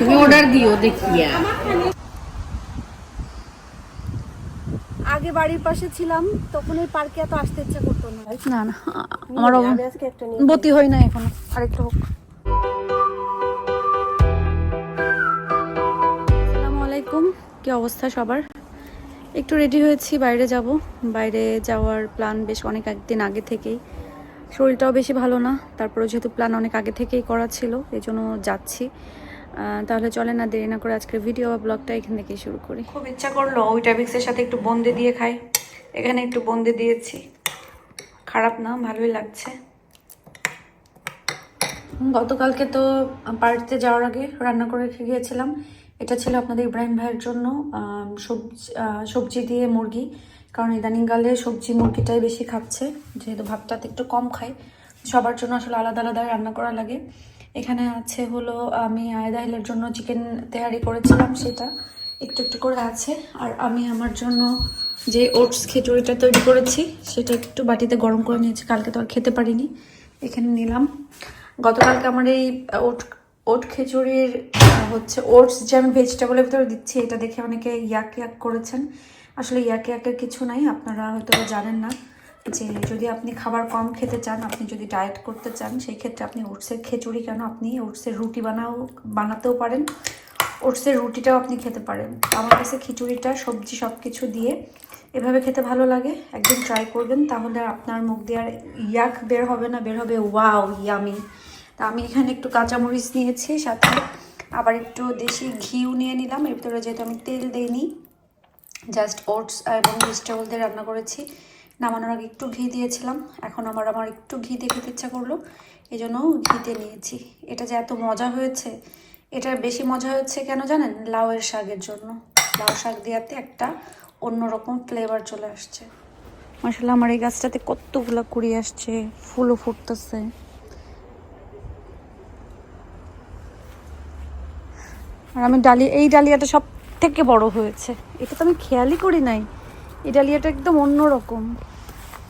তুমি অর্ডার দিও দেখিয়া আগে বাড়ির পাশে ছিলাম তখন এই পার্কে এত আসতে ইচ্ছা করতো না। না না আমার বতি হয় না এখনও আরেকটু হোক। আসসালামু আলাইকুম কি অবস্থা সবার? একটু রেডি হয়েছি বাইরে যাব। বাইরে যাওয়ার প্ল্যান বেশ অনেক একদিন আগে থেকেই। শরীরটাও বেশি ভালো না তারপরে যেহেতু প্ল্যান অনেক আগে থেকেই করা ছিল এই জন্য যাচ্ছি। তাহলে চলে না দেরি না করে আজকের ভিডিও বা ব্লগটা এখান থেকেই শুরু করি। খুব ইচ্ছা করল ওই ট্যাবিক্সের সাথে একটু বন্দি দিয়ে খাই। এখানে একটু বন্দে দিয়েছি। খারাপ না ভালোই লাগছে। গতকালকে তো পার্টিতে যাওয়ার আগে রান্না করে রেখে গিয়েছিলাম। এটা ছিল আপনাদের ইব্রাহিম ভাইয়ের জন্য সবজি সবজি দিয়ে মুরগি। কারণ ইদানিংকালে সবজি মুরগিটাই বেশি খাচ্ছে যেহেতু ভাতটাতে একটু কম খায়। সবার জন্য আসলে আলাদা আলাদা রান্না করা লাগে। এখানে আছে হলো, আমি আয়দাহিলের জন্য চিকেন তেহারি করেছিলাম, সেটা একটু একটু করে আছে। আর আমি আমার জন্য যে ওটস খিচুড়িটা তৈরি করেছি, সেটা একটু বাটিতে গরম করে নিয়েছি, কালকে তো আর খেতে পারিনি, এখানে নিলাম। গতকালকে আমার এই ওট ওট খিচুড়ির হচ্ছে ওটস যে আমি ভেজিটেবলের ভিতরে দিচ্ছি, এটা দেখে অনেকে ইয়াক ইয়াক করেছেন। আসলে ইয়াক ইয়াকের কিছু নাই, আপনারা হয়তো জানেন না। যে যদি আপনি খাবার কম খেতে চান, আপনি যদি ডায়েট করতে চান, সেই ক্ষেত্রে আপনি ওটসের খিচুড়ি কেন আপনি ওটসের রুটি বানাও, বানাতেও পারেন। ওটসের রুটিটাও আপনি খেতে পারেন। আমার কাছে খিচুড়িটা, সবজি সব কিছু দিয়ে এভাবে খেতে ভালো লাগে। একদিন ট্রাই করবেন, তাহলে আপনার মুখ দিয়ে আর ইয়াক বের হবে না, বের হবে, ওয়াও ইয়ামি তা আমি এখানে একটু কাঁচামরিচ নিয়েছি, সাথে আবার একটু দেশি ঘিও নিয়ে নিলাম। এর ভিতরে যেহেতু আমি তেল দিইনি জাস্ট ওটস এবং ভেজিটেবল দিয়ে রান্না করেছি। নামানোর আগে একটু ঘি দিয়েছিলাম। এখন আমার আমার একটু ঘি দিয়ে খেতে ইচ্ছা করল। এই জন্য ঘিতে নিয়েছি। এটা যে এত মজা হয়েছে, এটার বেশি মজা হচ্ছে কেন জানেন? লাউয়ের শাকের জন্য। লাউ শাক দেওয়াতে একটা অন্যরকম ফ্লেভার চলে আসছে। মাসাল্লাহ আমার এই গাছটাতে কতগুলো কুড়ি আসছে, ফুলও ফুটতেছে। আর আমি ডালিয়া এই ডালিয়াটা সব থেকে বড় হয়েছে। এটা তো আমি খেয়ালই করি নাই। এই ডালিয়াটা একদম অন্যরকম।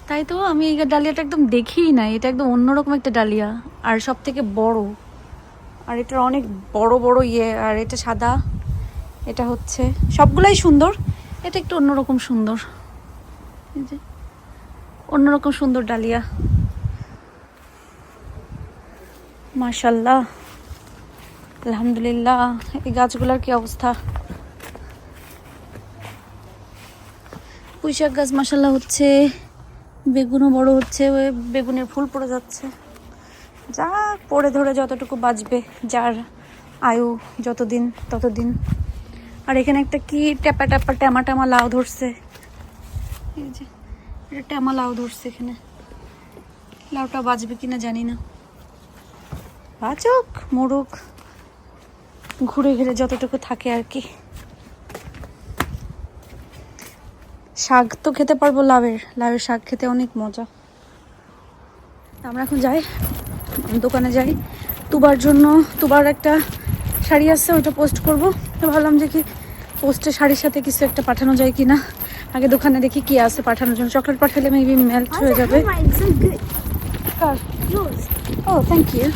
তাই তো আমি এই ডালিয়াটা একদম দেখিই না এটা একদম অন্যরকম একটা ডালিয়া আর সব থেকে বড়। আর এটার অনেক বড় বড় ইয়ে আর এটা সাদা এটা হচ্ছে সবগুলাই সুন্দর। এটা একটু অন্যরকম সুন্দর। অন্যরকম সুন্দর ডালিয়া। মাশাল্লাহ আলহামদুলিল্লাহ এই গাছগুলোর কি অবস্থা? পুঁইশাক গাছ মাসাল্লাহ হচ্ছে, বেগুনও বড় হচ্ছে, ওই বেগুনের ফুল পড়ে যাচ্ছে। যা পড়ে ধরে যতটুকু বাঁচবে, যার আয়ু যতদিন, ততদিন। আর এখানে একটা কি ট্যাপা ট্যাপা ট্যামা ট্যামা লাউ ধরছে। এটা ট্যামা লাউ ধরছে এখানে। লাউটা বাঁচবে কিনা জানি না। বাঁচুক, মরুক, ঘুরে ঘিরে যতটুকু থাকে আর কি। শাক তো খেতে পারব লাউয়ের। লাউয়ের শাক খেতে অনেক মজা। আমরা এখন যাই দোকানে যাই। তুবার জন্য তুবার একটা শাড়ি আসছে ওইটা পোস্ট করব। তো ভাবলাম যে কি পোস্টে শাড়ির সাথে কিছু একটা পাঠানো যায় কি না আগে দোকানে দেখি কি আছে পাঠানোর জন্য। চকলেট পাঠালে মেবি মেল্ট হয়ে যাবে. ও থ্যাংক ইউ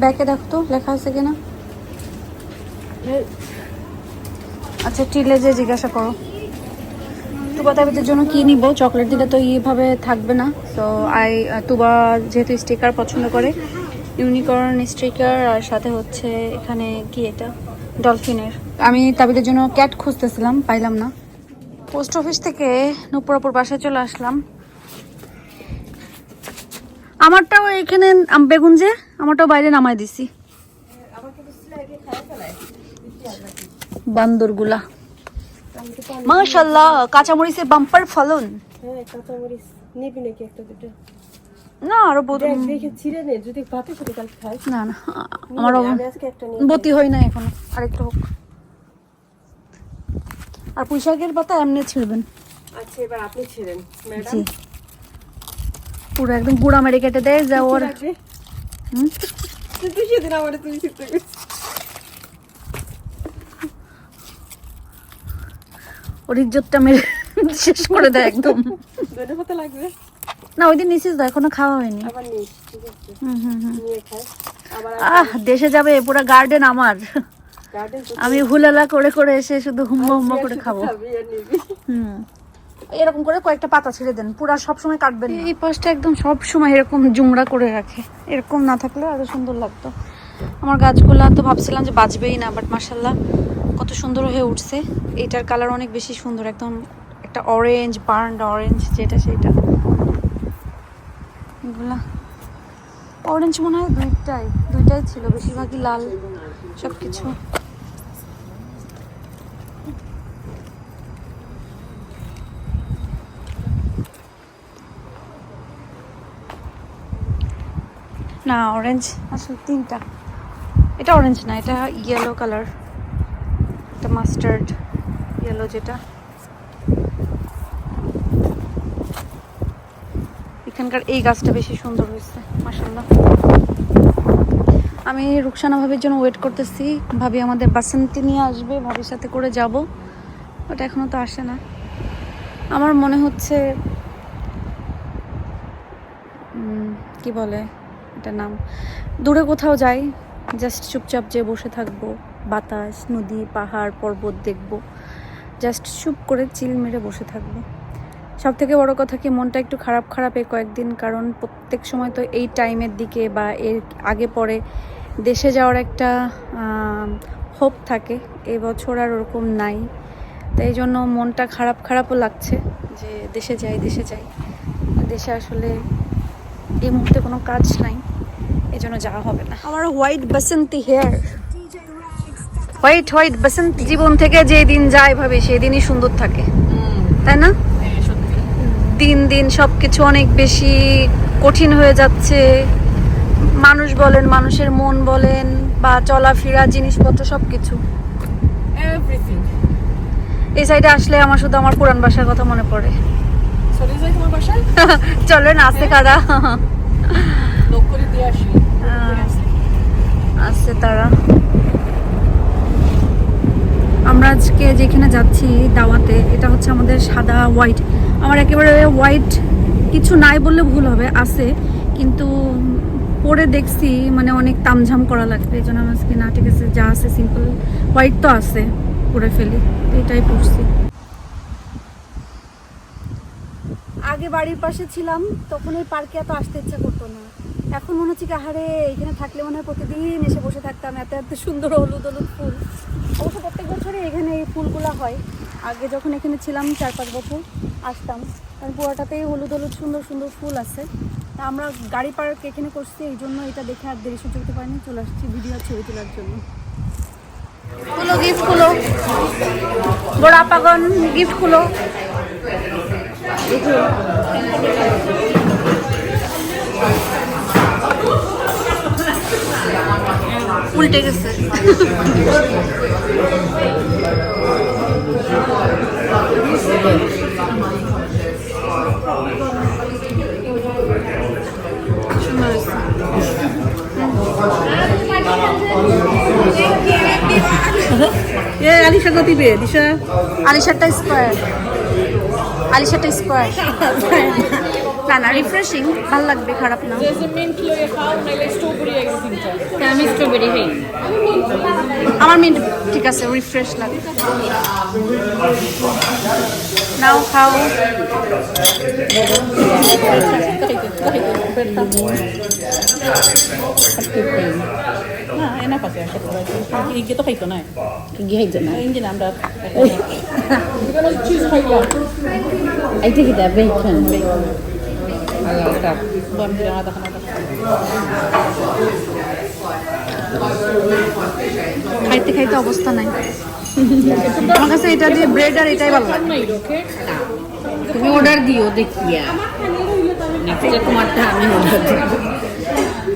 ব্যাকে দেখো তো লেখা আছে কিনা? আচ্ছা টিলে যে জিজ্ঞাসা করো। তুবা তাবিদের জন্য কি নিব? চকলেট দিলে তো এইভাবে থাকবে না। তো আই তুবা যেহেতু স্টিকার পছন্দ করে ইউনিকর্ন স্টিকার আর সাথে হচ্ছে এখানে কি এটা? ডলফিনের আমি তাবিদের জন্য ক্যাট খুঁজতেছিলাম, পাইলাম না। পোস্ট অফিস থেকে নুপুরাপুর বাসায় চলে আসলাম। আমারটাও এখানে বেগুন যে, আমারটাও বাইরে নামাই দিছি। বান্দরগুলা। মাশাল্লাহ কাঁচামরিচের বাম্পার ফলন। হ্যাঁ কাঁচামরিচ। নিবি নাকি একটা দুটো? না আরও বোধ দেখ দেখে ছিঁড়ে নে যদি ভাতের সাথে কালকে খাই। না না আমার আমি আজকে একটা নিয়ে বতি হয় না এখনও। আরেকটু হোক। আর পুঁইশাকের পাতা এমনি ছিড়বেন। আচ্ছা এবার আপনি ছিঁড়েন ম্যাডাম। পুরো একদম গুঁড়া মেরে কেটে দেয় যা ওর হুম? তুই দেখিয়ে আমার তুমি ছিঁড়তে গেছিস? ওর ইজ্জতটা মেরে শেষ করে দেয় একদম। লাগবে। না ওই দিন নিছিস তো এখনও খাওয়া হয়নি। আহ দেশে যাবে পুরো গার্ডেন আমার। আমি হুলালা করে করে এসে শুধু হুম্মা হুম্মা করে খাব। হুম। এরকম করে কয়েকটা পাতা ছেড়ে দেন পুরা সব সময় কাটবেন এই পাশটা একদম সব সময় এরকম জুমড়া করে রাখে। এরকম না থাকলে আরও সুন্দর লাগতো। আমার গাছগুলা তো ভাবছিলাম যে বাঁচবেই না বাট মার্শাল্লাহ কত সুন্দর হয়ে উঠছে। এটার কালার অনেক বেশি সুন্দর, একদম একটা অরেঞ্জ বার্ন অরেঞ্জ যেটা সেটা। এগুলা অরেঞ্জ মনে হয় দুইটাই দুইটাই ছিল, বেশিরভাগই লাল সব কিছু না অরেঞ্জ আসলে তিনটা। এটা অরেঞ্জ না, এটা ইয়েলো কালার এটা মাস্টার্ড ইয়েলো যেটা। এখানকার এই গাছটা বেশি সুন্দর হয়েছে মাসাল্লাহ আমি রুকসানা ভাবির জন্য ওয়েট করতেছি, ভাবি আমাদের বাসন্তী নিয়ে আসবে, ভাবির সাথে করে যাব ওটা এখনও তো আসে না। আমার মনে হচ্ছে কি বলে এটা নাম? দূরে কোথাও যাই জাস্ট চুপচাপ যে বসে থাকব। বাতাস, নদী, পাহাড়, পর্বত দেখব। জাস্ট চুপ করে চিল মেরে বসে থাকব। সব থেকে বড় কথা কি, মনটা একটু খারাপ খারাপ এই কয়েকদিন, কারণ প্রত্যেক সময় তো এই টাইমের দিকে বা এর আগে পরে দেশে যাওয়ার একটা হোপ থাকে। এবছর আর ওরকম নাই। তাই জন্য মনটা খারাপ খারাপও লাগছে যে দেশে যাই দেশে যাই। দেশে আসলে এই মুহূর্তে কোনো কাজ নাই। এই জন্য যাওয়া হবে না। আমার হোয়াইট বাসন্তী হেয়ার হোয়াইট হোয়াইট বাসন্তী জীবন থেকে যে দিন যায় ভাবে সেই দিনই সুন্দর থাকে। তাই না? দিন দিন সব কিছু অনেক বেশি কঠিন হয়ে যাচ্ছে। মানুষ বলেন মানুষের মন বলেন বা চলাফেরা জিনিসপত্র সব কিছু এই সাইডে আসলে আমার শুধু আমার পুরান বাসার কথা মনে পড়ে। চলেন আসতে কারা? আসছে তারা। আমরা আজকে যেখানে যাচ্ছি দাওয়াতে, এটা হচ্ছে আমাদের সাদা হোয়াইট আমার একেবারে হোয়াইট কিছু নাই বললে ভুল হবে, আছে, কিন্তু পরে দেখছি মানে অনেক তামঝাম করা লাগবে, এই জন্য আমার আজকে না, ঠিক আছে, যা আছে সিম্পল হোয়াইট তো আছে, পরে ফেলি, এটাই পড়ছি আগে বাড়ির পাশে ছিলাম, তখন এই পার্কে এত আসতে ইচ্ছা করতো না। এখন মনে হচ্ছে আহারে, এখানে থাকলে মনে হয় প্রতিদিন এসে বসে থাকতাম, এত এত সুন্দর হলুদ হলুদ ফুল। অবশ্য প্রত্যেক বছরই এখানে এই ফুলগুলো হয়। আগে যখন এখানে ছিলাম, চার পাঁচ বছর আসতাম, কারণ পুরোটাতেই হলুদ হলুদ সুন্দর সুন্দর ফুল আছে। তা আমরা গাড়ি পার্ক এখানে করছি, এই জন্য এটা দেখে আর দেরি সহ্য করতে পারিনি। চলে আসছি ভিডিও ছবি তোলার জন্য। খুলো গিফট খুলো বড় আপাগন গিফট খুলো উল্টে গেছে। এ আলিশা কত দিবে? দিশা? আলিশারটা স্কোয়ার আলিশারটা স্কোয়ার না না রিফ্রেশিং ভালো লাগবে খারাপ না। আমি স্ট্রবেরি খাই। আমার মিন্ট ঠিক আছে রিফ্রেশ লাগে নাও খাও। না এনা পাতে আসে কি তো খাইতো না। গিয়ে না। ইঞ্জিন আমরা চিজ খাইলাম এইটা কি বেকন দিয়ে আদা খানা খাইতে খাইতে অবস্থা নাই। আমার কাছে এটা দিয়ে ব্রেড আর এটাই ভালো তুমি অর্ডার দিও, দেখিয়া। তোমারটা আমি অর্ডার দিব।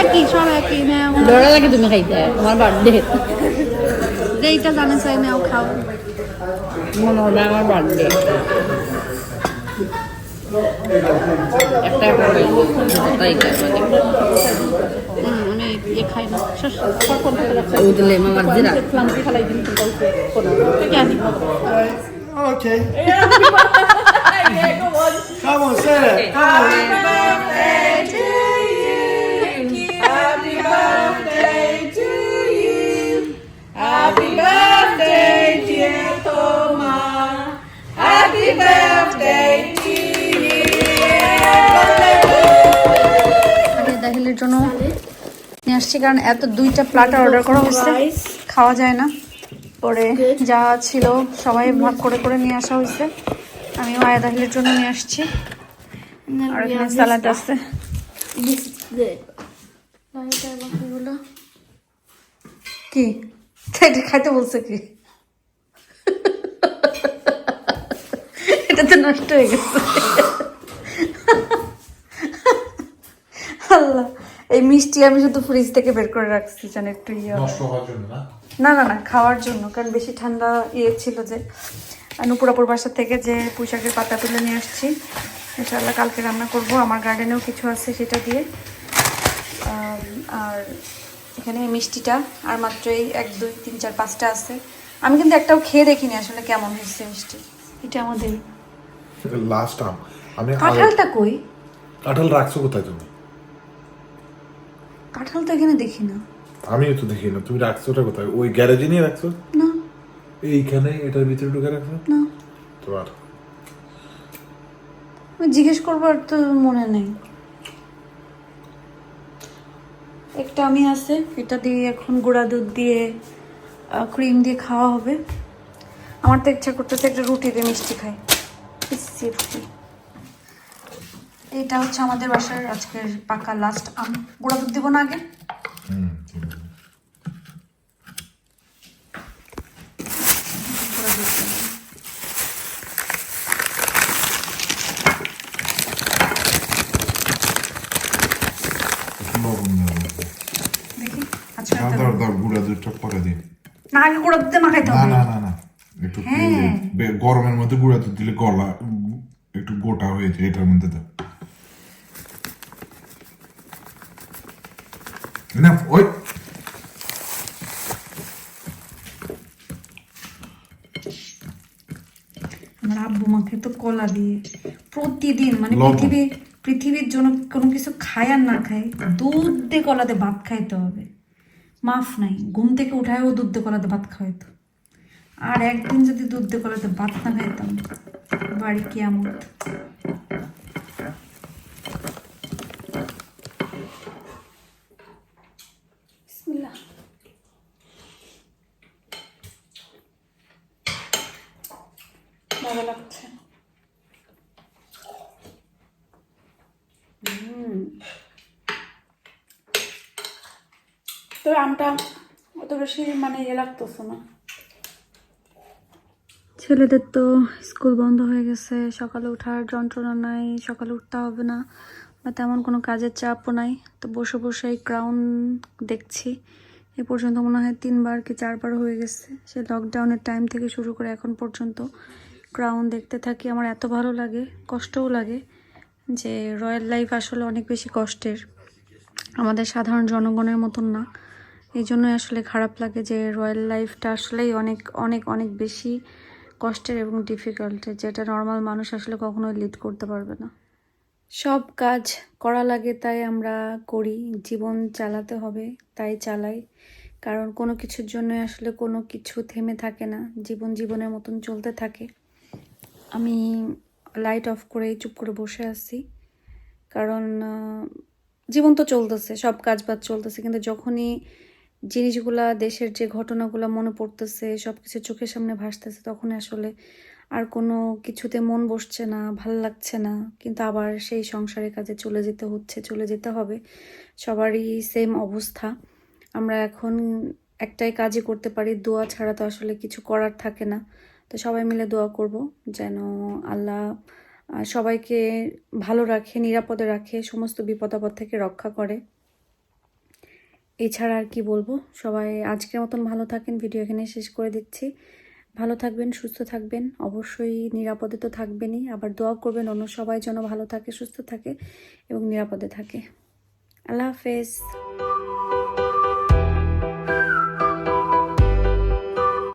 একই সব একই ম্যাও ডরা লাগে তুমি খাইতে আমার বার্থডে। যেইটা জানে চাই ম্যাও খাও। মনে হবে আমার বার্থডে। একটা একটা খাইবো, তাই খাইবো। হুম, আমি ইয়ে খাই না ওই দিলে আমার জিরা জানি Okay. Come on, say it. Come on. আমি দাহিলের জন্য নিয়ে আসছি কারণ এত দুইটা প্লাটার অর্ডার করা হয়েছে খাওয়া যায় না পরে যা ছিল সবাই ভাগ করে করে নিয়ে আসা হয়েছে আমিও আয়া দাহিলের জন্য নিয়ে আসছি। আর এখানে স্যালাড আছে। কি? এটা খাইতে বলছে কি? এটা তো নষ্ট হয়ে গেছে। আল্লাহ এই মিষ্টি আমি শুধু ফ্রিজ থেকে বের করে রাখছি যেন একটু ইয়ে। নষ্ট হওয়ার জন্য না না না খাওয়ার জন্য কারণ বেশি ঠান্ডা ইয়ে ছিল যে। নুপুরাপুর বাসা থেকে যে পুঁইশাকের পাতা তুলে নিয়ে আসছি। ইনশাআল্লাহ কালকে রান্না করব। আমার গার্ডেনেও কিছু আছে সেটা দিয়ে। আর এখানে মিষ্টিটা আর মাত্র এই এক দুই তিন চার পাঁচটা আছে। আমি কিন্তু একটাও খেয়ে দেখিনি আসলে কেমন হয়েছে মিষ্টি। এটা আমাদের। লাস্ট আম। আমি কাঁঠালটা কই? কাঁঠাল রাখছো কোথায় তুমি? কাঁঠাল তো এখানে দেখি না। আমিও তো দেখি না। তুমি রাখছো ওটা কোথায়? ওই গ্যারেজে নিয়ে রাখছো? না এইখানে? এটার ভিতরে ঢুকে রাখছো না। তো আর আমি জিজ্ঞেস করবার তো মনে নেই। একটা আমি আছে এটা দিয়ে এখন গুঁড়া দুধ দিয়ে ক্রিম দিয়ে খাওয়া হবে। আমার তো ইচ্ছা করতেছে একটা রুটি দিয়ে মিষ্টি খাই। রুটি। এটা হচ্ছে আমাদের বাসার আজকের পাকা লাস্ট আম। গুঁড়া দুধ দিব না আগে হুম, ঠিক আছে। গুঁড়া দুধ দিব। একটু লবণ দেওয়া লাগবে। দেখি আচ্ছা দাও দাও গুঁড়া দুধটা পরে দিন। না আগে গুঁড়া দুধ মাখাইতে হবে না না না একটু। গরমের মধ্যে গুঁড়া দুধ দিলে গলা একটু গোটা হয়ে যায় এটার মধ্যে দাও। না ওই। আমার আব্বু মাকে তো কলা দিয়ে প্রতিদিন মানে পৃথিবী পৃথিবীর জন্য কোনো কিছু খায় আর না খায় দুধ দিয়ে কলাতে ভাত খাইতে হবে। মাফ নাই ঘুম থেকে উঠায়ও দুধ দিয়ে কলাতে ভাত খাওয়াইতো। আর একদিন যদি দুধ দিয়ে কলাতে ভাত না খাইতাম বাড়ি কেমন ভালো লাগছে। তো আমটা অত বেশি মানে ইয়ে লাগতেছে না। ছেলেদের তো স্কুল বন্ধ হয়ে গেছে, সকালে ওঠার যন্ত্রণা নাই, সকালে উঠতে হবে না, বা তেমন কোনো কাজের চাপও নাই। তো বসে বসে এই ক্রাউন দেখছি, এ পর্যন্ত মনে হয় তিনবার কি চারবার হয়ে গেছে। সে লকডাউনের টাইম থেকে শুরু করে এখন পর্যন্ত ক্রাউন দেখতে থাকি, আমার এত ভালো লাগে, কষ্টও লাগে যে রয়্যাল লাইফ আসলে অনেক বেশি কষ্টের। আমাদের সাধারণ জনগণের মতন না। এই জন্যই আসলে খারাপ লাগে যে রয়্যাল লাইফটা আসলেই অনেক অনেক অনেক বেশি কষ্টের এবং ডিফিকাল্ট যেটা নর্মাল মানুষ আসলে কখনোই লিড করতে পারবে না। সব কাজ করা লাগে তাই আমরা করি, জীবন চালাতে হবে তাই চালাই। কারণ কোনো কিছুর জন্য আসলে কোনো কিছু থেমে থাকে না, জীবন জীবনের মতন চলতে থাকে। আমি লাইট অফ করে চুপ করে বসে আছি। কারণ জীবন তো চলতেছে, সব কাজ বাজ চলতেছে, কিন্তু যখনই জিনিসগুলা, দেশের যে ঘটনাগুলো মনে পড়তেছে সব কিছু চোখের সামনে ভাসতেছে তখন আসলে আর কোনো কিছুতে মন বসছে না, ভালো লাগছে না। কিন্তু আবার সেই সংসারের কাজে চলে যেতে হচ্ছে, চলে যেতে হবে। সবারই সেম অবস্থা। আমরা এখন একটাই কাজই করতে পারি, দোয়া ছাড়া তো আসলে কিছু করার থাকে না। তো সবাই মিলে দোয়া করব যেন আল্লাহ সবাইকে ভালো রাখে, নিরাপদে রাখে, সমস্ত বিপদ আপদ থেকে রক্ষা করে। এছাড়া আর কি বলব? সবাই আজকের মতন ভালো থাকেন ভিডিও এখানে শেষ করে দিচ্ছি। ভালো থাকবেন, সুস্থ থাকবেন, অবশ্যই নিরাপদে তো থাকবেনই। আবার দোয়া করবেন অন্য সবাই যেন ভালো থাকে, সুস্থ থাকে এবং নিরাপদে থাকে। আল্লাহ হাফেজ।